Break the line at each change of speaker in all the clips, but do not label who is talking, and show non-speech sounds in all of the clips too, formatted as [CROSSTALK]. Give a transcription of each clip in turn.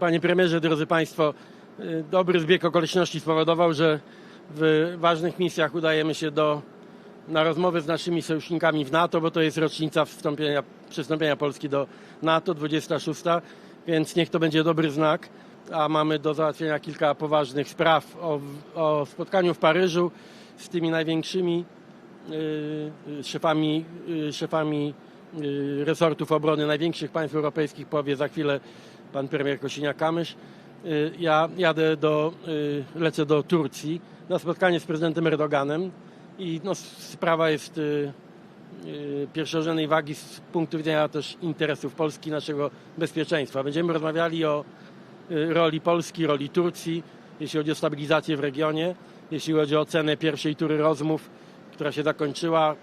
Panie premierze, drodzy Państwo, y, dobry zbieg okoliczności spowodował, że w ważnych misjach udajemy się do, na rozmowy z naszymi sojusznikami w NATO, bo to jest rocznica wstąpienia, przystąpienia Polski do NATO, 26, więc niech to będzie dobry znak. A mamy do załatwienia kilka poważnych spraw o, o spotkaniu w Paryżu z tymi największymi y, y, szefami, y, szefami y, resortów obrony największych państw europejskich powie za chwilę pan premier Kosiniak-Kamysz. Y, Ja jadę do, y, lecę do Turcji na spotkanie z prezydentem Erdoganem i no, sprawa jest y, pierwszorzędnej wagi z punktu widzenia też interesów Polski, naszego bezpieczeństwa. Będziemy rozmawiali o roli Polski, roli Turcji, jeśli chodzi o stabilizację w regionie, jeśli chodzi o ocenę pierwszej tury rozmów, która się zakończyła.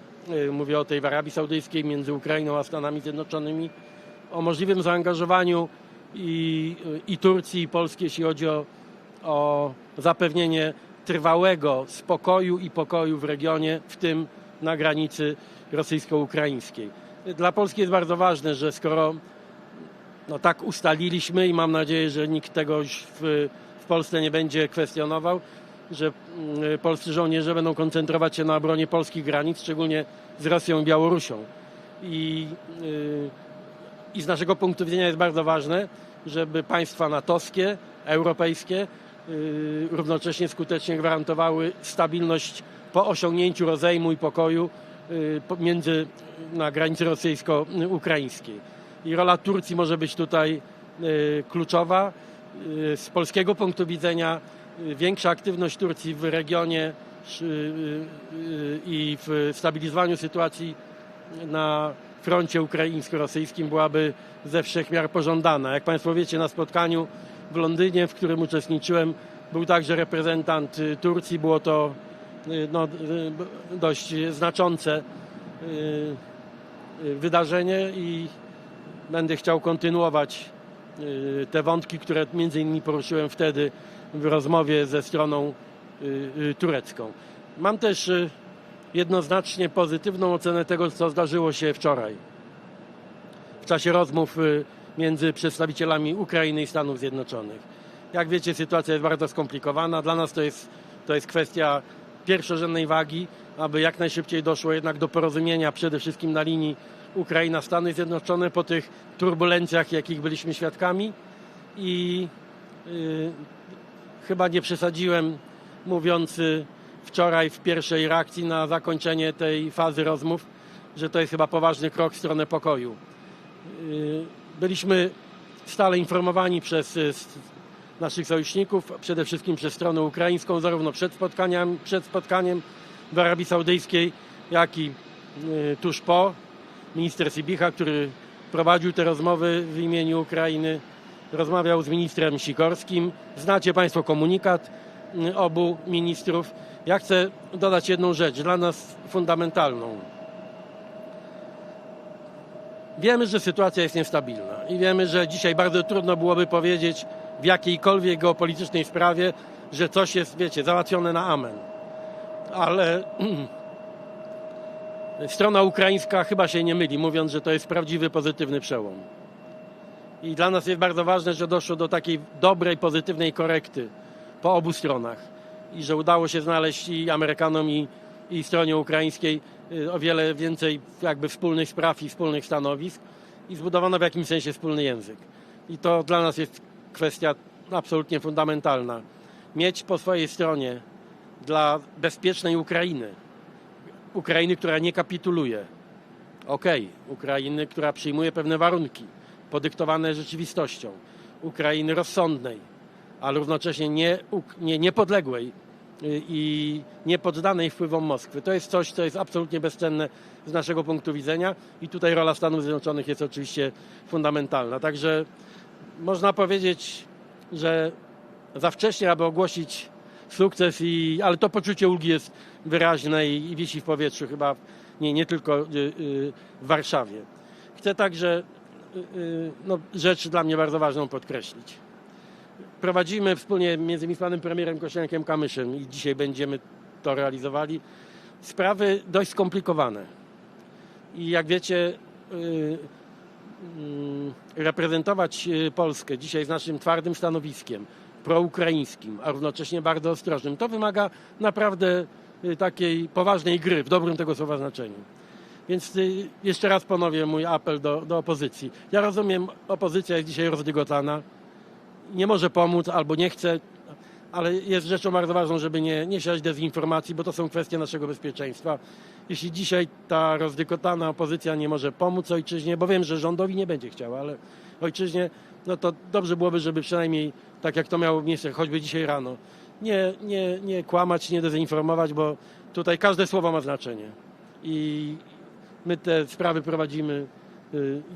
Mówię o tej w Arabii Saudyjskiej między Ukrainą a Stanami Zjednoczonymi, o możliwym zaangażowaniu i, i Turcji, i Polski, jeśli chodzi o, o zapewnienie trwałego spokoju i pokoju w regionie, w tym na granicy rosyjsko-ukraińskiej. Dla Polski jest bardzo ważne, że skoro no tak ustaliliśmy i mam nadzieję, że nikt tego już w, w Polsce nie będzie kwestionował, że mm, polscy żołnierze będą koncentrować się na obronie polskich granic, szczególnie z Rosją i Białorusią. I, y, I z naszego punktu widzenia jest bardzo ważne, żeby państwa natowskie, europejskie y, równocześnie skutecznie gwarantowały stabilność po osiągnięciu rozejmu i pokoju y, po- między na granicy rosyjsko-ukraińskiej. I rola Turcji może być tutaj y, kluczowa. Z polskiego punktu widzenia większa aktywność Turcji w regionie i w stabilizowaniu sytuacji na froncie ukraińsko-rosyjskim byłaby ze wszech miar pożądana. Jak Państwo wiecie, na spotkaniu w Londynie, w którym uczestniczyłem, był także reprezentant y, Turcji. Było to y, no, y, dość znaczące wydarzenie i będę chciał kontynuować te wątki, które między innymi poruszyłem wtedy w rozmowie ze stroną turecką. Mam też jednoznacznie pozytywną ocenę tego, co zdarzyło się wczoraj w czasie rozmów y, między przedstawicielami Ukrainy i Stanów Zjednoczonych. Jak wiecie, sytuacja jest bardzo skomplikowana. Dla nas to jest, to jest kwestia pierwszorzędnej wagi, aby jak najszybciej doszło jednak do porozumienia przede wszystkim na linii Ukraina-Stany Zjednoczone po tych turbulencjach, jakich byliśmy świadkami. I y, chyba nie przesadziłem mówiąc y, wczoraj w pierwszej reakcji na zakończenie tej fazy rozmów, że to jest chyba poważny krok w stronę pokoju. Y, Byliśmy stale informowani przez y, naszych sojuszników, przede wszystkim przez stronę ukraińską, zarówno przed spotkaniem, przed spotkaniem w Arabii Saudyjskiej, jak i y, tuż po. Minister Sibicha, który prowadził te rozmowy w imieniu Ukrainy, rozmawiał z ministrem Sikorskim. Znacie Państwo komunikat obu ministrów. Ja chcę dodać jedną rzecz, dla nas fundamentalną. Wiemy, że sytuacja jest niestabilna i wiemy, że dzisiaj bardzo trudno byłoby powiedzieć w jakiejkolwiek geopolitycznej sprawie, że coś jest, wiecie, załatwione na amen. Ale [CLEARS THROAT] strona ukraińska chyba się nie myli, mówiąc, że to jest prawdziwy, pozytywny przełom. I dla nas jest bardzo ważne, że doszło do takiej dobrej, pozytywnej korekty po obu stronach i że udało się znaleźć i Amerykanom, i, i stronie ukraińskiej y, o wiele więcej jakby wspólnych spraw i wspólnych stanowisk i zbudowano w jakimś sensie wspólny język. I to dla nas jest kwestia absolutnie fundamentalna. Mieć po swojej stronie dla bezpiecznej Ukrainy, Ukrainy, która nie kapituluje, okej, Ukrainy, która przyjmuje pewne warunki podyktowane rzeczywistością, Ukrainy rozsądnej, ale równocześnie nie, nie, niepodległej y, i niepoddanej wpływom Moskwy. To jest coś, co jest absolutnie bezcenne z naszego punktu widzenia i tutaj rola Stanów Zjednoczonych jest oczywiście fundamentalna. Także można powiedzieć, że za wcześnie, aby ogłosić sukces, i, ale to poczucie ulgi jest wyraźne i, i wisi w powietrzu chyba nie, nie tylko y, y, w Warszawie. Chcę także no, rzecz dla mnie bardzo ważną podkreślić. Prowadzimy wspólnie między innymi z panem premierem Kosiniakiem Kamyszem i dzisiaj będziemy to realizowali. Sprawy dość skomplikowane. I jak wiecie, y, mm, reprezentować e, Polskę dzisiaj z naszym twardym stanowiskiem proukraińskim, a równocześnie bardzo ostrożnym, to wymaga naprawdę e, takiej poważnej gry w dobrym tego słowa znaczeniu. Więc y, jeszcze raz ponowię mój apel do, do opozycji. Ja rozumiem, opozycja jest dzisiaj rozdygotana, nie może pomóc albo nie chce, ale jest rzeczą bardzo ważną, żeby nie, nie siać dezinformacji, bo to są kwestie naszego bezpieczeństwa. Jeśli dzisiaj ta rozdykotana opozycja nie może pomóc ojczyźnie, bo wiem, że rządowi nie będzie chciała, ale ojczyźnie, no to dobrze byłoby, żeby przynajmniej tak jak to miało miejsce choćby dzisiaj rano, nie, nie, nie kłamać, nie dezinformować, bo tutaj każde słowo ma znaczenie. I my te sprawy prowadzimy,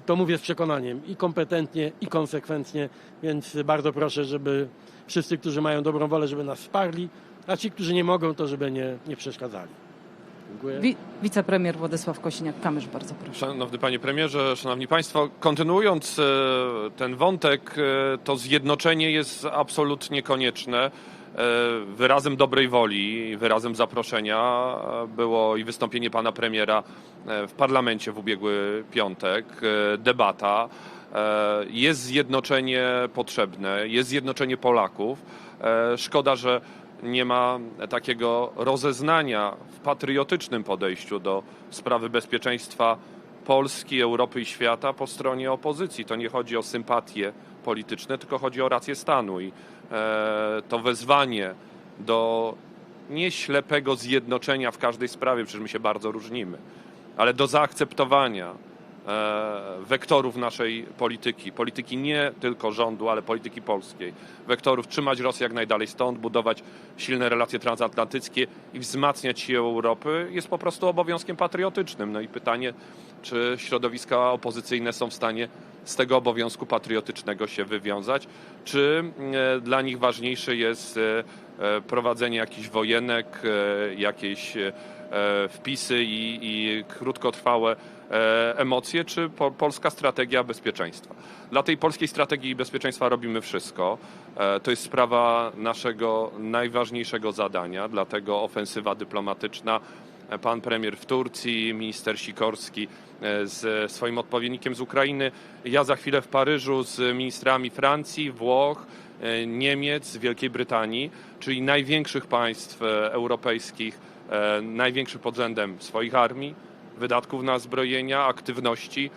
to mówię z przekonaniem, i kompetentnie, i konsekwentnie, więc bardzo proszę, żeby wszyscy, którzy mają dobrą wolę, żeby nas wsparli, a ci, którzy nie mogą, to żeby nie, nie przeszkadzali. Dziękuję.
Wi- wicepremier Władysław Kosiniak-Kamysz, bardzo proszę.
Szanowny Panie Premierze, Szanowni Państwo, kontynuując e, ten wątek, e, to zjednoczenie jest absolutnie konieczne. E, Wyrazem dobrej woli, wyrazem zaproszenia było i wystąpienie Pana Premiera e, w parlamencie w ubiegły piątek, e, debata. Jest zjednoczenie potrzebne, jest zjednoczenie Polaków. Szkoda, że nie ma takiego rozeznania w patriotycznym podejściu do sprawy bezpieczeństwa Polski, Europy i świata po stronie opozycji. To nie chodzi o sympatie polityczne, tylko chodzi o rację stanu i to wezwanie do nie ślepego zjednoczenia w każdej sprawie, przecież my się bardzo różnimy, ale do zaakceptowania e, wektorów naszej polityki, polityki nie tylko rządu, ale polityki polskiej, wektorów trzymać Rosję jak najdalej stąd, budować silne relacje transatlantyckie i wzmacniać siłę Europy jest po prostu obowiązkiem patriotycznym. No i pytanie, czy środowiska opozycyjne są w stanie z tego obowiązku patriotycznego się wywiązać, czy e, dla nich ważniejsze jest e, e, prowadzenie jakichś wojenek, jakieś wpisy i, i krótkotrwałe emocje, czy po, polska strategia bezpieczeństwa. Dla tej polskiej strategii bezpieczeństwa robimy wszystko. To jest sprawa naszego najważniejszego zadania, dlatego ofensywa dyplomatyczna. Pan premier w Turcji, minister Sikorski e, z swoim odpowiednikiem z Ukrainy. Ja za chwilę w Paryżu z ministrami Francji, Włoch, e, Niemiec, Wielkiej Brytanii, czyli największych państw e, europejskich, największych pod względem swoich armii, wydatków na zbrojenia, aktywności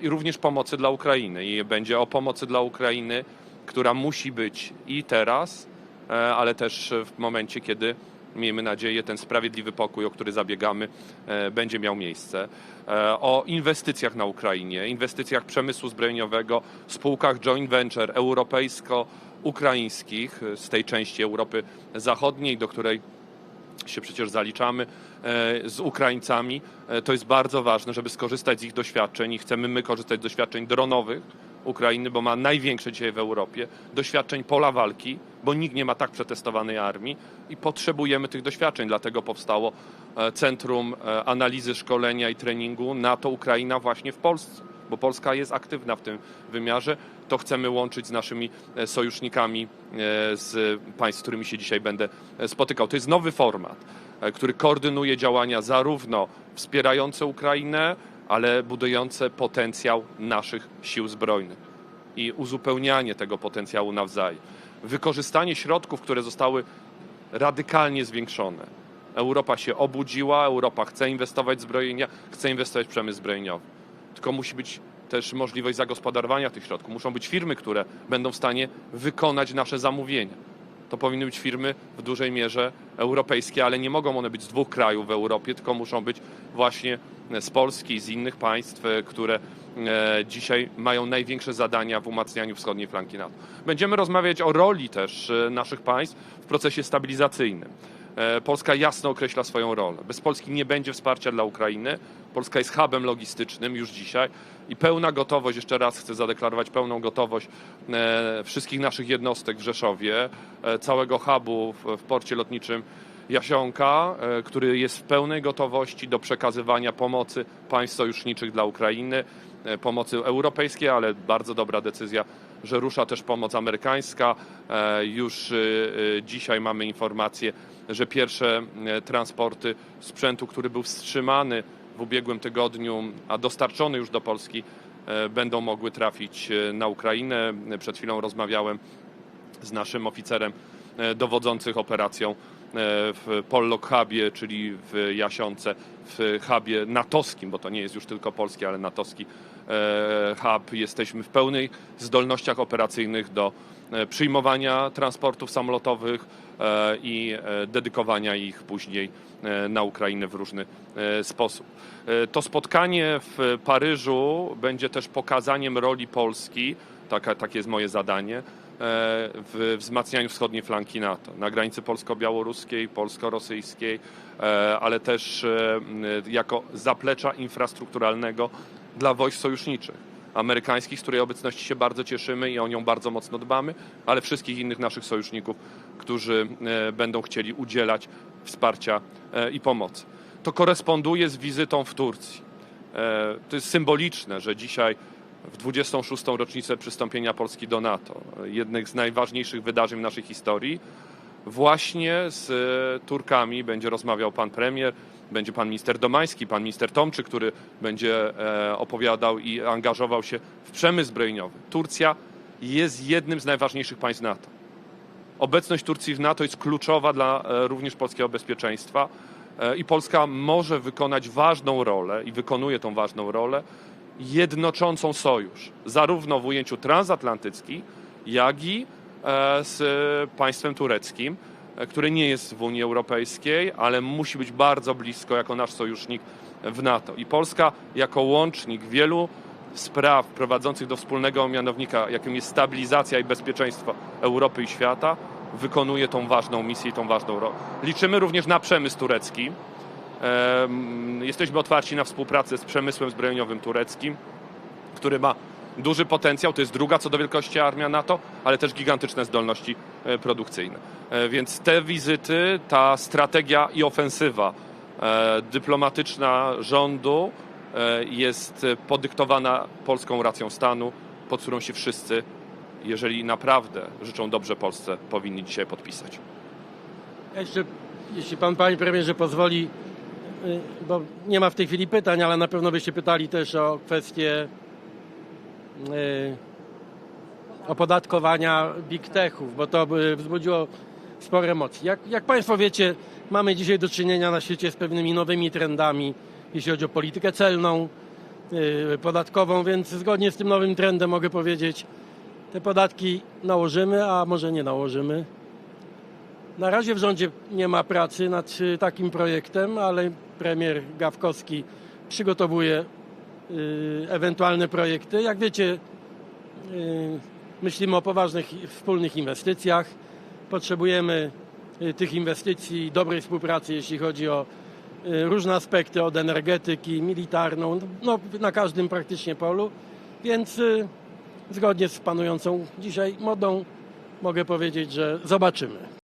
i również pomocy dla Ukrainy. I będzie o pomocy dla Ukrainy, która musi być i teraz, ale też w momencie, kiedy miejmy nadzieję, ten sprawiedliwy pokój, o który zabiegamy, e, będzie miał miejsce. E, O inwestycjach na Ukrainie, inwestycjach przemysłu zbrojeniowego, spółkach joint venture europejsko-ukraińskich e, z tej części Europy Zachodniej, do której się przecież zaliczamy z Ukraińcami. To jest bardzo ważne, żeby skorzystać z ich doświadczeń i chcemy my korzystać z doświadczeń dronowych Ukrainy, bo ma największe dzisiaj w Europie, doświadczeń pola walki, bo nikt nie ma tak przetestowanej armii i potrzebujemy tych doświadczeń. Dlatego powstało e, Centrum e, Analizy Szkolenia i Treningu NATO Ukraina właśnie w Polsce, bo Polska jest aktywna w tym wymiarze. To chcemy łączyć z naszymi e, sojusznikami z państw, z którymi się dzisiaj będę spotykał. To jest nowy format, który koordynuje działania zarówno wspierające Ukrainę, ale budujące potencjał naszych sił zbrojnych i uzupełnianie tego potencjału nawzajem. Wykorzystanie środków, które zostały radykalnie zwiększone. Europa się obudziła, Europa chce inwestować w zbrojenia, chce inwestować w przemysł zbrojeniowy. Tylko musi być też możliwość zagospodarowania tych środków. Muszą być firmy, które będą w stanie wykonać nasze zamówienia. To powinny być firmy w dużej mierze europejskie, ale nie mogą one być z dwóch krajów w Europie, tylko muszą być właśnie z Polski, z innych państw, które dzisiaj mają największe zadania w umacnianiu wschodniej flanki NATO. Będziemy rozmawiać o roli też e, naszych państw w procesie stabilizacyjnym. E, Polska jasno określa swoją rolę. Bez Polski nie będzie wsparcia dla Ukrainy. Polska jest hubem logistycznym już dzisiaj i pełna gotowość, jeszcze raz chcę zadeklarować pełną gotowość e, wszystkich naszych jednostek w Rzeszowie, e, całego hubu w porcie lotniczym Jasionka, e, który jest w pełnej gotowości do przekazywania pomocy państw sojuszniczych dla Ukrainy, e, pomocy europejskiej, ale bardzo dobra decyzja, że rusza też pomoc amerykańska. E, Już dzisiaj mamy informację, że pierwsze transporty sprzętu, który był wstrzymany w ubiegłym tygodniu, a dostarczony już do Polski, będą mogły trafić na Ukrainę. Przed chwilą rozmawiałem z naszym oficerem dowodzących operacją w Pollock Hubie, czyli w Jasionce, w hubie natowskim, bo to nie jest już tylko polski, ale natowski e, hub. Jesteśmy w pełnej zdolnościach operacyjnych do e, przyjmowania transportów samolotowych e, i dedykowania ich później na Ukrainę w różny sposób. To spotkanie w Paryżu będzie też pokazaniem roli Polski, taka, takie jest moje zadanie, w wzmacnianiu wschodniej flanki NATO, na granicy polsko-białoruskiej, polsko-rosyjskiej, e, ale też e, jako zaplecza infrastrukturalnego dla wojsk sojuszniczych amerykańskich, z której obecności się bardzo cieszymy i o nią bardzo mocno dbamy, ale wszystkich innych naszych sojuszników, którzy e, będą chcieli udzielać wsparcia e, i pomocy. To koresponduje z wizytą w Turcji. E, To jest symboliczne, że dzisiaj w 26. rocznicę przystąpienia Polski do NATO, jednych z najważniejszych wydarzeń w naszej historii, właśnie z e, Turkami będzie rozmawiał pan premier, będzie pan minister Domański, pan minister Tomczy, który będzie e, opowiadał i angażował się w przemysł zbrojeniowy. Turcja jest jednym z najważniejszych państw NATO. Obecność Turcji w NATO jest kluczowa dla e, również polskiego bezpieczeństwa i Polska może wykonać ważną rolę i wykonuje tą ważną rolę jednoczącą sojusz, zarówno w ujęciu transatlantyckim, jak i e, z państwem tureckim, e, które nie jest w Unii Europejskiej, ale musi być bardzo blisko jako nasz sojusznik w NATO. I Polska jako łącznik wielu spraw prowadzących do wspólnego mianownika, jakim jest stabilizacja i bezpieczeństwo Europy i świata, wykonuje tą ważną misję i tą ważną rolę. Liczymy również na przemysł turecki. Jesteśmy otwarci na współpracę z przemysłem zbrojeniowym tureckim, który ma duży potencjał. To jest druga co do wielkości armia NATO, ale też gigantyczne zdolności e, produkcyjne. E, Więc te wizyty, ta strategia i ofensywa e, dyplomatyczna rządu jest podyktowana polską racją stanu, pod którą się wszyscy, jeżeli naprawdę życzą dobrze Polsce, powinni dzisiaj podpisać.
Jeszcze, jeśli pan, panie premierze, pozwoli, y, bo nie ma w tej chwili pytań, ale na pewno byście pytali też o kwestię y, opodatkowania big techów, bo to by wzbudziło spore emocje. Jak, jak państwo wiecie, mamy dzisiaj do czynienia na świecie z pewnymi nowymi trendami, jeśli chodzi o politykę celną, y, podatkową, więc zgodnie z tym nowym trendem mogę powiedzieć, te podatki nałożymy, a może nie nałożymy. Na razie w rządzie nie ma pracy nad y, takim projektem, ale premier Gawkowski przygotowuje y, ewentualne projekty. Jak wiecie, y, myślimy o poważnych wspólnych inwestycjach. Potrzebujemy tych inwestycji dobrej współpracy, jeśli chodzi o różne aspekty, od energetyki, militarną, no, na każdym praktycznie polu. Więc zgodnie z panującą dzisiaj modą mogę powiedzieć, że zobaczymy.